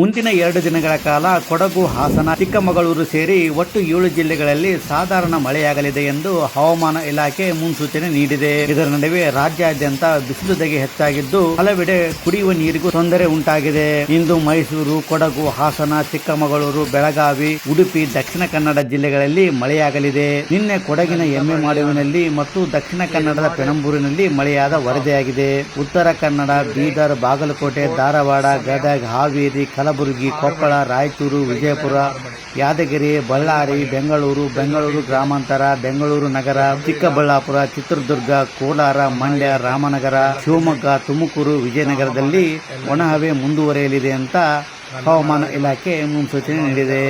ಮುಂದಿನ ಎರಡು ದಿನಗಳ ಕಾಲ ಕೊಡಗು, ಹಾಸನ, ಚಿಕ್ಕಮಗಳೂರು ಸೇರಿ ಒಟ್ಟು ಏಳು ಜಿಲ್ಲೆಗಳಲ್ಲಿ ಸಾಧಾರಣ ಮಳೆಯಾಗಲಿದೆ ಎಂದು ಹವಾಮಾನ ಇಲಾಖೆ ಮುನ್ಸೂಚನೆ ನೀಡಿದೆ. ಇದರ ನಡುವೆ ರಾಜ್ಯಾದ್ಯಂತ ಬಿಸಿಲು ಧಗೆ ಹೆಚ್ಚಾಗಿದ್ದು ಹಲವೆಡೆ ಕುಡಿಯುವ ನೀರಿಗೂ ತೊಂದರೆ ಉಂಟಾಗಿದೆ. ಇಂದು ಮೈಸೂರು, ಕೊಡಗು, ಹಾಸನ, ಚಿಕ್ಕಮಗಳೂರು, ಬೆಳಗಾವಿ, ಉಡುಪಿ, ದಕ್ಷಿಣ ಕನ್ನಡ ಜಿಲ್ಲೆಗಳಲ್ಲಿ ಮಳೆಯಾಗಲಿದೆ. ನಿನ್ನೆ ಕೊಡಗಿನ ಎಮ್ಮೆ ಮಾಡುವಿನಲ್ಲಿ ಮತ್ತು ದಕ್ಷಿಣ ಕನ್ನಡದ ಪೆಣಂಬೂರಿನಲ್ಲಿ ಮಳೆಯಾದ ವರದಿಯಾಗಿದೆ. ಉತ್ತರ ಕನ್ನಡ, ಬೀದರ್, ಬಾಗಲಕೋಟೆ, ಧಾರವಾಡ, ಗದಗ, ಹಾವೇರಿ ಕಲಬುರಗಿ, ಕೊಪ್ಪಳ, ರಾಯಚೂರು, ವಿಜಯಪುರ, ಯಾದಗಿರಿ, ಬಳ್ಳಾರಿ, ಬೆಂಗಳೂರು ಬೆಂಗಳೂರು ಗ್ರಾಮಾಂತರ, ಬೆಂಗಳೂರು ನಗರ, ಚಿಕ್ಕಬಳ್ಳಾಪುರ, ಚಿತ್ರದುರ್ಗ, ಕೋಲಾರ, ಮಂಡ್ಯ, ರಾಮನಗರ, ಶಿವಮೊಗ್ಗ, ತುಮಕೂರು, ವಿಜಯನಗರದಲ್ಲಿ ಒಣಹವೆ ಮುಂದುವರಿಯಲಿದೆ ಅಂತ ಹವಾಮಾನ ಇಲಾಖೆ ಮುನ್ಸೂಚನೆ ನೀಡಿದೆ.